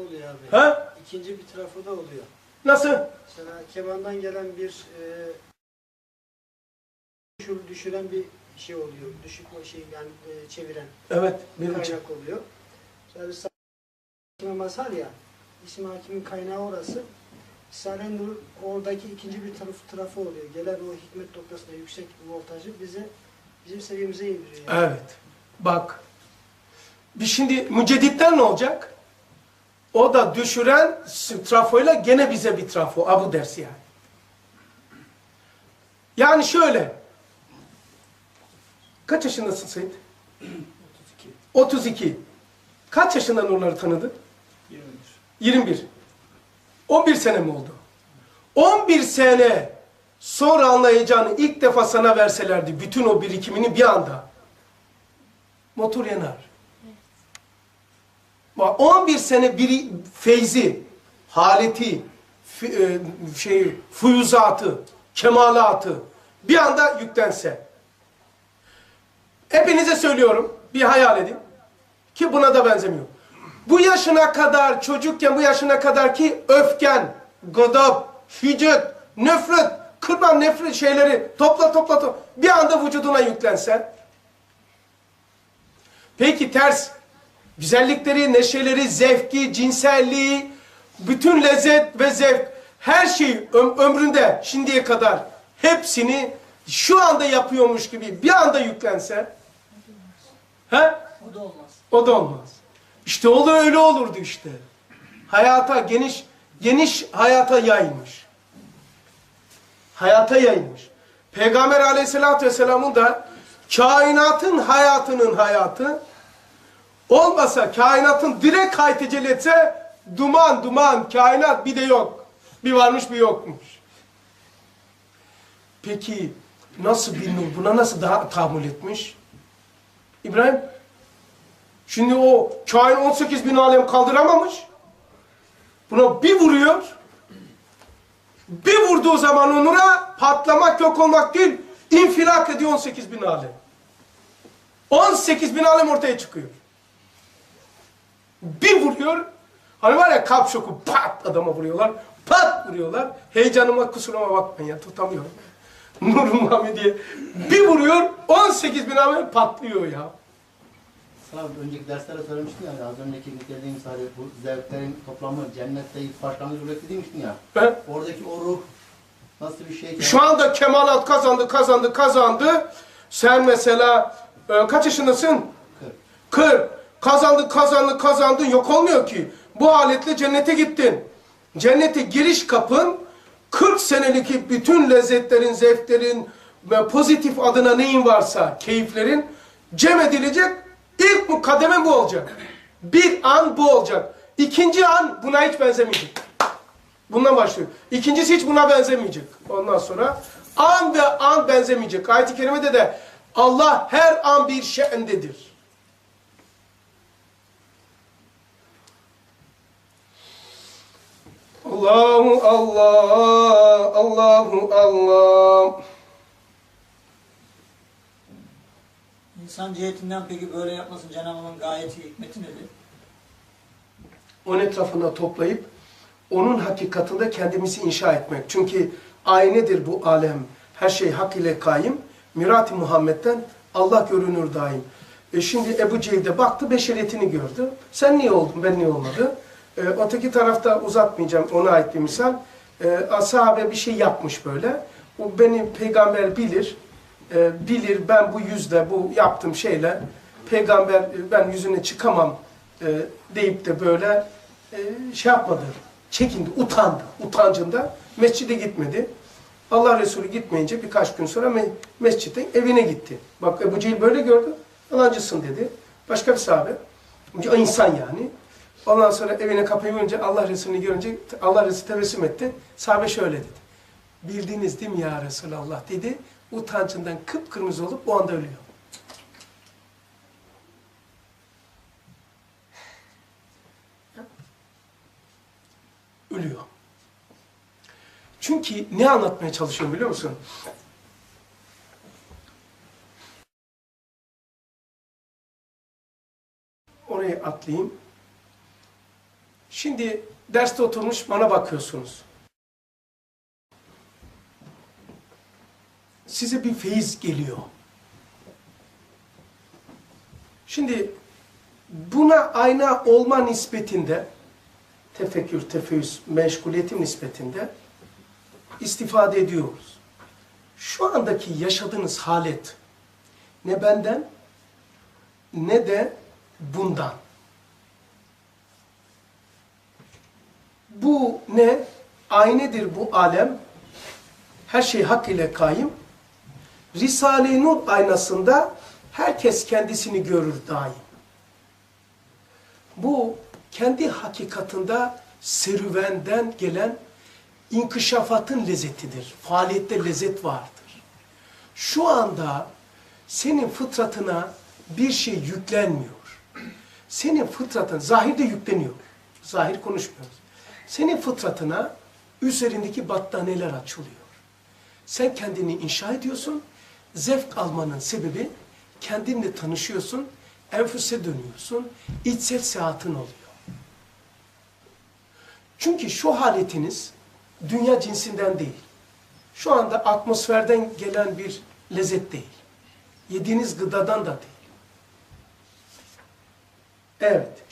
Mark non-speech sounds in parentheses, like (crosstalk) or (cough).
oluyor abi. Ha? İkinci bir trafoda oluyor. Nasıl? Mesela kemandan gelen bir e, düşür- düşüren bir şey oluyor. Düşük o şey yani e, çeviren Evet. Benim için. kaynak oluyor. Mesela bir Hakime Mazhar ya, İsmi Hakim'in kaynağı orası. Risale-i Nur oradaki ikinci bir taraf, trafo oluyor. Gelen o hikmet noktasında yüksek voltajı bize bizim seviyemize indiriyor. Yani. Evet. Bak. Bir şimdi mücedditten ne olacak? O da düşüren trafoyla gene bize bir trafo. Abu dersi yani. Yani şöyle. Kaç yaşındasın Seyit? 32. 32. Kaç yaşında Nurları tanıdın? 21. 11 sene mi oldu? 11 sene sonra anlayacağını ilk defa sana verselerdi bütün o birikimini bir anda. Motor yanar. Bak 11 sene biri feyzi, haleti, e, şey, fuyuzatı, kemalatı bir anda yüklense. Hepinize söylüyorum, bir hayal edin. Ki buna da benzemiyor. Bu yaşına kadar, çocukken bu yaşına kadar ki öfken, gıdap, hicret, nefret, kırman nefret şeyleri topla topla topla bir anda vücuduna yüklense. Peki ters, güzellikleri, neşeleri, zevki, cinselliği, bütün lezzet ve zevk, her şeyi öm- ömründe şimdiye kadar hepsini şu anda yapıyormuş gibi bir anda yüklense. He? O da olmaz. O da olmaz. İşte o da öyle olurdu işte. Hayata geniş, geniş hayata yayılmış. Hayata yayılmış. Peygamber aleyhissalatü vesselamın da kainatın hayatının hayatı olmasa kainatın direkt hay tecelli etse duman duman kainat bir de yok. Bir varmış bir yokmuş. Peki nasıl bir nur buna nasıl daha tahammül etmiş? İbrahim Şimdi o kain 18 bin alem kaldıramamış. Buna bir vuruyor. Bir vurduğu zaman onura patlamak yok olmak değil, infilak ediyor 18 bin alem. 18 bin alem ortaya çıkıyor. Bir vuruyor. Hani var ya kalp şoku pat adama vuruyorlar. Pat vuruyorlar. Heyecanıma kusuruma bakmayın ya tutamıyorum. (laughs) Nur Muhammediye bir vuruyor 18 bin alem patlıyor ya. Sana önceki derslerde söylemiştin ya, az önceki dediğim sadece bu zevklerin toplamı cennette ilk başlangıç üretti demiştin ya. Ben Oradaki o ruh nasıl bir şey ki? Şu anda kemalat kazandı, kazandı, kazandı. Sen mesela e, kaç yaşındasın? Kırk. 40. Kazandı, kazandı, kazandın. Yok olmuyor ki. Bu aletle cennete gittin. Cennete giriş kapın 40 senelik bütün lezzetlerin, zevklerin ve pozitif adına neyin varsa, keyiflerin cem edilecek. İlk bu kademe bu olacak. Bir an bu olacak. İkinci an buna hiç benzemeyecek. Bundan başlıyor. İkincisi hiç buna benzemeyecek. Ondan sonra an ve an benzemeyecek. Ayet-i kerimede de Allah her an bir şe'ndedir. Allahu Allah, Allahu Allah. İnsan cihetinden peki böyle yapmasın Cenab-ı Allah'ın gayeti hikmeti nedir? Onun etrafında toplayıp onun hakikatinde kendimizi inşa etmek. Çünkü aynedir bu alem. Her şey hak ile kaim. Mirat-ı Muhammed'den Allah görünür daim. E şimdi Ebu Cehil de baktı beşeriyetini gördü. Sen niye oldun ben niye olmadı? E, öteki tarafta uzatmayacağım ona ait bir misal. E, sahabe bir şey yapmış böyle. O beni peygamber bilir. E, bilir ben bu yüzle bu yaptığım şeyle peygamber ben yüzüne çıkamam e, deyip de böyle e, şey yapmadı. Çekindi, utandı. Utancında mescide gitmedi. Allah Resulü gitmeyince birkaç gün sonra me mescitten evine gitti. Bak Ebu Cehil böyle gördü. Yalancısın dedi. Başka bir sahabe. İnsan yani. Ondan sonra evine kapıyı vurunca Allah Resulü'nü görünce Allah Resulü tebessüm etti. Sahabe şöyle dedi. Bildiniz değil mi ya Resulallah dedi. Utancından kıpkırmızı olup o anda ölüyor. Ölüyor. Çünkü ne anlatmaya çalışıyorum biliyor musun? Oraya atlayayım. Şimdi derste oturmuş bana bakıyorsunuz. Size bir feyiz geliyor. Şimdi buna ayna olma nispetinde tefekkür, tefeyyüz, meşguliyetim nispetinde istifade ediyoruz. Şu andaki yaşadığınız halet ne benden ne de bundan. Bu ne? Aynedir bu alem. Her şey hak ile kaim. Risale-i Nur aynasında herkes kendisini görür daim. Bu kendi hakikatında serüvenden gelen inkişafatın lezzetidir. Faaliyette lezzet vardır. Şu anda senin fıtratına bir şey yüklenmiyor. Senin fıtratın, zahirde yükleniyor. Zahir konuşmuyoruz. Senin fıtratına üzerindeki battaniyeler açılıyor. Sen kendini inşa ediyorsun. Zevk almanın sebebi kendinle tanışıyorsun. Enfüse dönüyorsun. içsel seyahatin oluyor. Çünkü şu haletiniz dünya cinsinden değil. Şu anda atmosferden gelen bir lezzet değil. Yediğiniz gıdadan da değil. Evet.